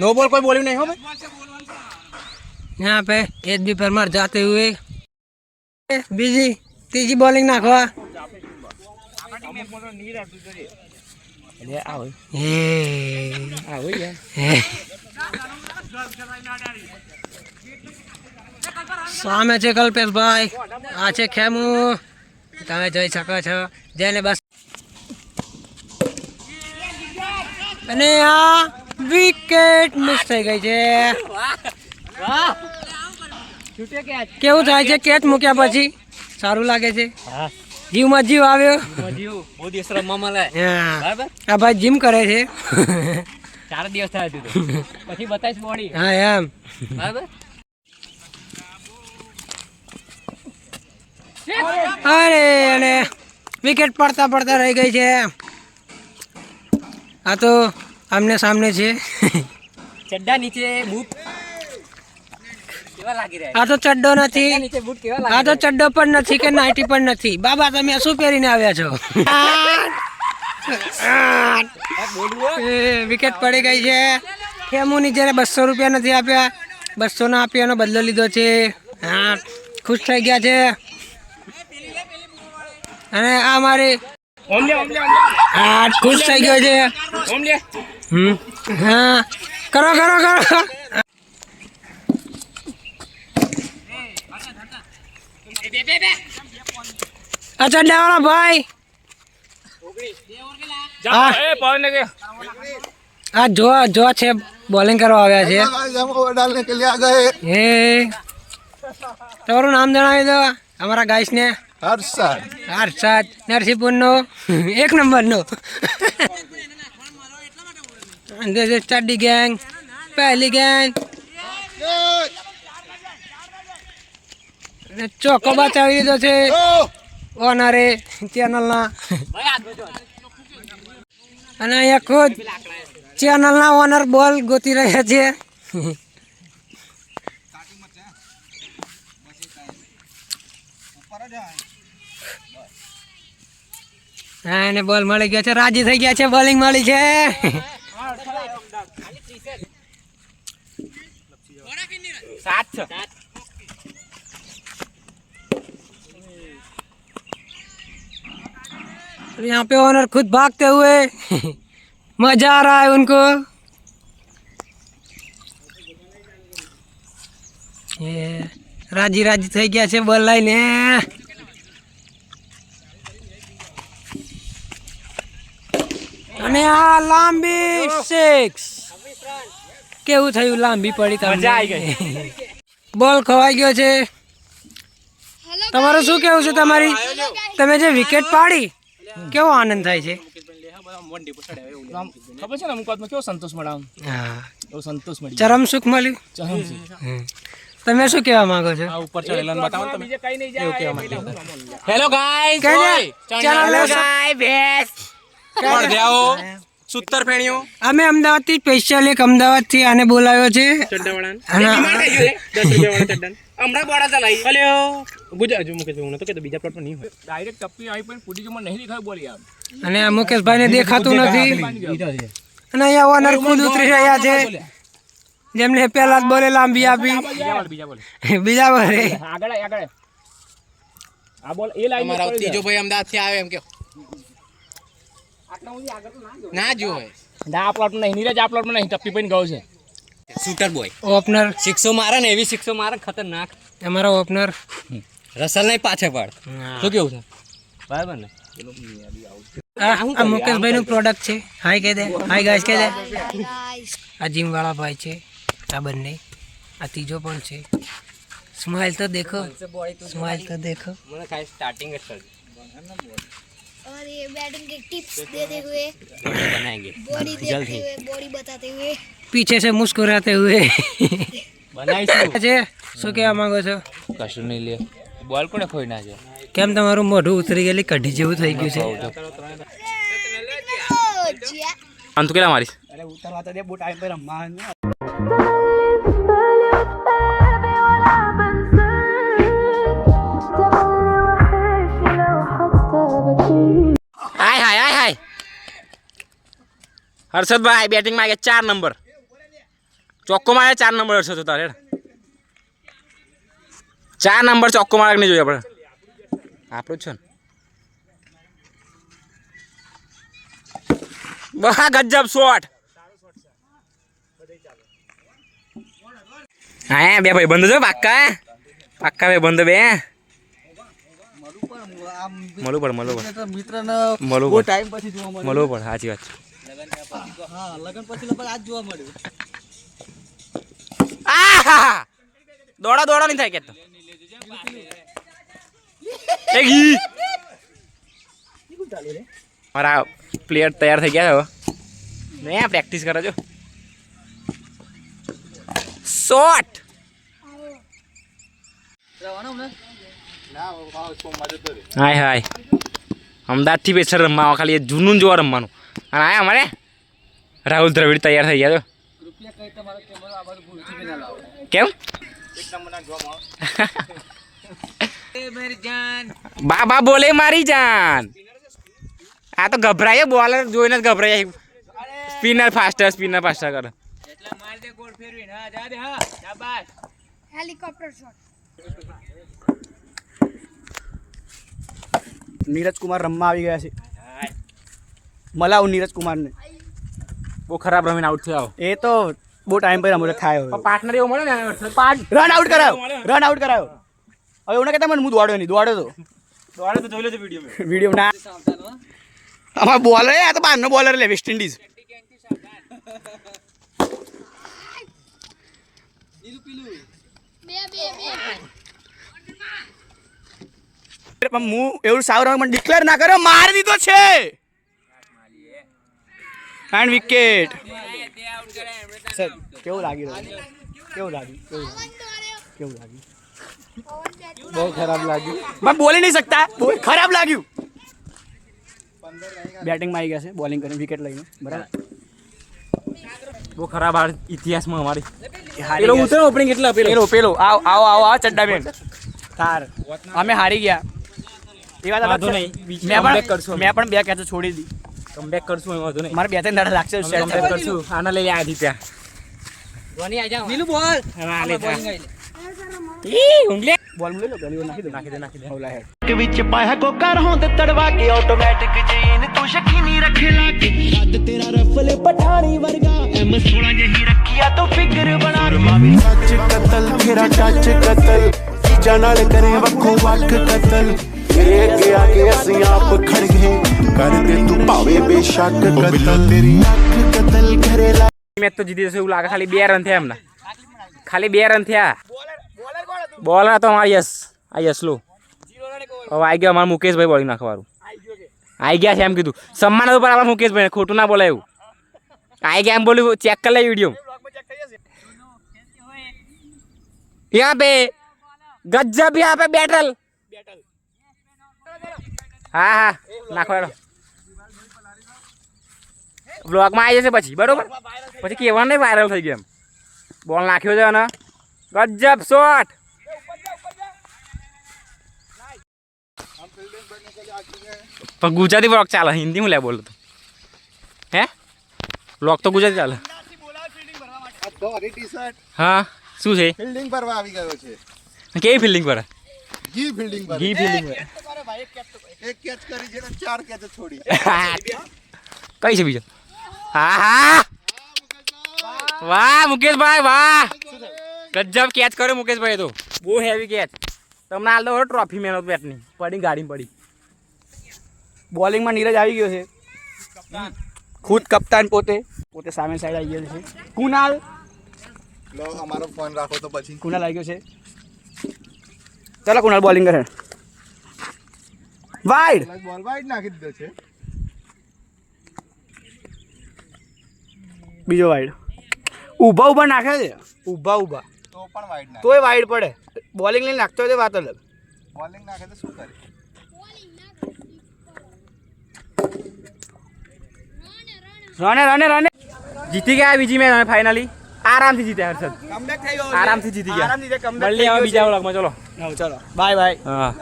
No ball कोई बोली नहीं हो भाई यहाँ पे एच बी परमार जाते हुए બીજી ત્રીજી બોલિંગ નાખવા अरे आओ હે आओ यार હે. સામે છે કલ્પેશભાઈ આ છે ખેમુ તમે જોઈ શકો છો જેને બસ અને આ વિકેટ મિસ થઈ ગઈ છે. કેવું થાય છે? કેચ મૂક્યા પછી? સારું લાગે છે? જીવમાં જીવ આવ્યો? આ ભાઈ જીમ કરે છે. ચાર દિવસ થયા હતું પછી બતાવીશ બોડી. હા એમ. બરાબર? અરે અને વિકેટ પડતા પડતા રહી ગઈ છે. આ તો આમને સામને છે. ચડ્ડા નીચે બૂટ આ તો ચડ્ડો નથી. આ તો ચડ્ડો પણ નથી કે નાઇટી પણ નથી. બાબા તમે શું પહેરીને આવ્યા છો? વિકેટ પડી ગઈ છે. ખેમુની જ્યારે બસો રૂપિયા નથી આપ્યા બસો ના આપ્યાનો બદલો લીધો છે. હા ખુશ થઈ ગયા છે. અને આ મારી આ ખુશ થઈ ગયો છે. કરો કરો કરો. અચ્છા ડેવાળા ભાઈ. આ જો જો છે બોલિંગ કરવા આવ્યા છે. તમારું નામ જણાવી દો. અમારા ગાઈસને હર્ષદ. હર્ષદ નરસિંહપુરનો એક નંબર નો ઇઝ સ્ટડી ગેંગ પહેલી ગેંગ. ચોખ્ખો બચાવી દીધો છે. ઓનરે ચેનલ ના અને અહીંયા ખુદ ચેનલના ઓનર બોલ ગોતી રહ્યા છે. હા એને બોલ મળી ગયો છે રાજી થઈ ગયા છે બોલિંગ મળી છે સાત છે और यहाँ पे ओनर खुद भागते हुए मजा आ रहा है उनको ये રાજી રાજી થઈ ગયા છે બોલ લઈને અને આ લાંબી સિક્સ કેવું થયું? લાંબી પડી મજા આવી ગઈ. બોલ ખવાઈ ગયો છે. તમારું શું કેવું છે તમારી? તમે જે વિકેટ પાડી કેવો આનંદ થાય છે? ખબર છે ને અમુક વાતમાં કેવો સંતોષ મળે આમ? હા. એવો સંતોષ મળે ચરમ સુખ મળ્યું? જાય તમે શું કહેવા માંગો છો? આ ઉપર ચડેલા બતાવો તમે. એવું કહેવા માંગો હેલો ગાઈસ. કહેજે. ગાઈસ. ચાલો, ભેંસ કોણ ફેણીઓ અમે અમદાવાદથી સ્પેશિયલ એક અમદાવાદથી આને બોલાવ્યો છે. અને હમણાં બોડા ચલાવી. હલો ગુજરાત જો મુકેશ હું તો કે બીજા પ્લોટ નહીં હોય. ડાયરેક્ટ ટપ્પી આવી પણ પૂરી મને નહીં દેખાય બોલી આમ. અને આ મુકેશભાઈ ને દેખાતું નથી. અને અહીંયા ઓનર ખુદ ઉતરી રહ્યા છે. જેમને પેલા જ બોલે લાંબી આપી. બીજા બોલ. બીજા બોલે. આગળ આગળ આ બોલ એ લાઈન ત્રીજો ભાઈ અમદાવાદથી આવે એમ કે ના જોવે. ના આ પ્લોટ નહીં. નીરજ આ પ્લોટ નહીં. ટપ્પી પઈને ગયો છે. શૂટર બોય ઓપનર સિક્સો મારે ને એવી સિક્સો મારે ખતરનાક. તમારો ઓપનર રસલ નહીં પાછળ પડ. શું કેવું છે? બરાબર ને? આ મુકેશભાઈ નું પ્રોડક્ટ છે. હાય કહી દે. હાય ગાઈસ કહી દે. આ જીમ વાળા ભાઈ છે. આ બંને. આ ત્રીજો પણ છે. સ્માઇલ તો દેખો. સ્માઇલ તો દેખો. મને ખાલી સ્ટાર્ટિંગ જ કરજો. और ये बैटिंग के टिप्स देते हुए બનાએંગે बॉडी देखते हुए बॉडी बताते हुए पीछे से मुस्कुराते हुए બનાવીશું છે શું કહેવા માંગો છો કશું નહીં લે બોલ કોને ખોઈ ના છે કેમ તમારું મોઢું ઉતરી ગયેલી કઢી જેવું થઈ ગયું છે ओ जिया આમ તું કેટલા મારીશ અરે ઉતારવા તો દે બહુ ટાઈમ પર રમવા હર્ષદભાઈ બેટિંગમાં આવ્યા ચાર નંબર ચોખ્ખો મારે ચાર નંબર હર્ષદ હતા હેડ. ચાર નંબર ચોક્કો મારે નહીં જોઈએ આપણે? આપણું જ છે ને. બહા ગજબ શોટ હા બે ભાઈ બંધ છો પાક્કા પાક્કા ભાઈ બંધ બે મળવું પડે મળવું પડે મિત્ર મળવું પડે ટાઈમ પછી મળવું પડે સાચી વાત હા લગન પછી લગભગ આજ જોવા મળ્યું. આહા! દોડા દોડા નહીં થાય કે તો. મારા પ્લેયર તૈયાર થઈ ગયા હવે ને પ્રેક્ટિસ કરો છો શોટ હાય હાય. અમદાવાદથી બેસર રમવા ખાલી જૂનું જોવા રમવાનું. અને આયા અમારે? રાહુલ દ્રવિડ તૈયાર થઈ ગયા છો? કેમ? બા બા બોલે મારી જાન. આ તો ગભરાય બોલર જોઈને જ ગભરાય. સ્પિનર ફાસ્ટર સ્પિનર ફાસ્ટર કરો. Helicopter shot. નીરજ કુમાર રમવા આવી ગયા છે. મલાવ નીરજ કુમારને બહુ ખરાબ રમીને આઉટ થયા એ તો બહુ ટાઈમ પર અમરે થાય પાર્ટનર એવો મળ્યો ને રન આઉટ કરાયો. રન આઉટ કરાયો. હવે એવું ના કહેતા મને હું દોડ્યો નહીં. દોડ્યો તો. દોડ્યો તો જોઈ લેજો વીડિયો વીડિયો ના. અમાર બોલર આ તો બહારનો બોલર લે વેસ્ટ ઇન્ડિઝ પણ હું એવું સાવ મને ડિક્લેર ના કર્યો મારી દીધો છે. એન્ડ વિકેટ સર કેવું લાગ્યું કેવું લાગ્યું? કેવું લાગ્યું? કેવું લાગ્યું? બહુ ખરાબ લાગ્યું. મેં બોલી નહીં શકતા. બહુ ખરાબ લાગ્યું. બેટિંગમાં આવી ગયા છે બોલિંગ કરીને વિકેટ લઈને. બરાબર? બહુ ખરાબ આ ઇતિહાસમાં અમારી. હારી પેલો ઉતરો ઓપનિંગ કેટલા. પેલો. પેલો આવો આવો આવો આવો ચડ્ડા બેન. તાર. અમે હારી ગયા. એ વાત નહીં. મેં પણ કરશું મેં પણ બે કેચ છોડી દી. કમબેક કરશું એમાં વાંધો નહીં મારે બે ત્રણ દાડા લાગશે અમે comeback કરશું આના લઈ આ જીત્યા નીલું બોલ અને આ લેતા ઈ ઊંઘલે બોલ લઈ લો ગલીઓ નાખી દો નાખી દે નાખી દે હવલા હેડ ਵਿੱਚ ਪਾਇਆ ਕੋਕਰ ਹੁੰਦ ਤੜਵਾ ਕੇ ਆਟੋਮੈਟਿਕ ਜੀਨ ਤੂੰ ਸ਼ਕੀਨੀ ਰੱਖ ਲਾ ਕੇ ਕੱਦ ਤੇਰਾ ਰਫਲ ਪਠਾਣੀ ਵਰਗਾ ਐਮ 16 ਜਹੀ ਰੱਖਿਆ ਤੂੰ ਫਿਕਰ ਬਣਾ ਮਾਵੀ ਸੱਚ ਕਤਲ ਤੇਰਾ ਟੱਚ ਕਤਲ ਚੀਜ਼ਾਂ ਨਾਲ ਕਰੇ ਵੱਖੋ ਵੱਖ ਕਤਲ तो खाली बे थे हमने हाँ। तो हमारे यस आई यस लो। और आई गया हमारा मुकेश भाई बॉलिंग ना आई गया श्याम की सम्मान तो पर मुकेश भाई खोटू ना बोला आई गया हम चेक कर ले वीडियो। यहाँ पे गजब यहाँ पे बैटल। હા હા. નાખો હેડો. બ્લોગમાં આવી જશે પછી બરોબર? પછી કહેવાનું નહીં વાયરલ થઈ ગયું એમ. બોલ નાખ્યો છે અને ગજબ શોટ. પણ ગુજરાતી બ્લોક ચાલે હિન્દી હું લે બોલો તો? હે? બ્લોક તો ગુજરાતી ચાલે. હા શું છે? ફિલ્ડિંગ ભરવા આવી ગયો છે. કેવી ફિલ્ડિંગ પર? ઘી ફિલ્ડિંગ ઘી ફિલ્ડિંગ પર. એક કેચ કરી. છે ચાર કેચ છોડી. કઈ છે બીજો? હા હા. વાહ મુકેશભાઈ વાહ. ગજબ કેચ કર્યો મુકેશભાઈ તો. બહુ હેવી કેચ. તમને હાલ તો ટ્રોફી મેન ઓફ બેટની પડી ગાડી પડી. બોલિંગમાં નીરજ આવી ગયો છે. ખુદ કપ્તાન પોતે. પોતે સામે સાઈડ આવી ગયો છે. કુનાલ. લો અમારો ફોન રાખો તો પછી. કુનાલ આવી ગયો છે. ચાલો કુનાલ બોલિંગ કરે. વાઈડ બોલ વાઇડ નાખી દીધો છે. બીજો વાઈડ ઊભા ઊભા નાખે છે? ઊભા ઊભા. તો પણ વાઇડ નાખે. તોય વાઈડ પડે. બોલિંગ લઈને નાખતો હોય તો વાત અલગ. બોલિંગ નાખે તો શું કરે? રને રને રને જીતી ગયા બીજી મેચ અમે ફાઇનલી આરામથી જીત્યા હર્ષદ. કમબેક થઈ ગયો આરામથી જીતી ગયા. આરામથી હવે બીજા વ્લોગમાં ચલો. ચલો. બાય બાય હા.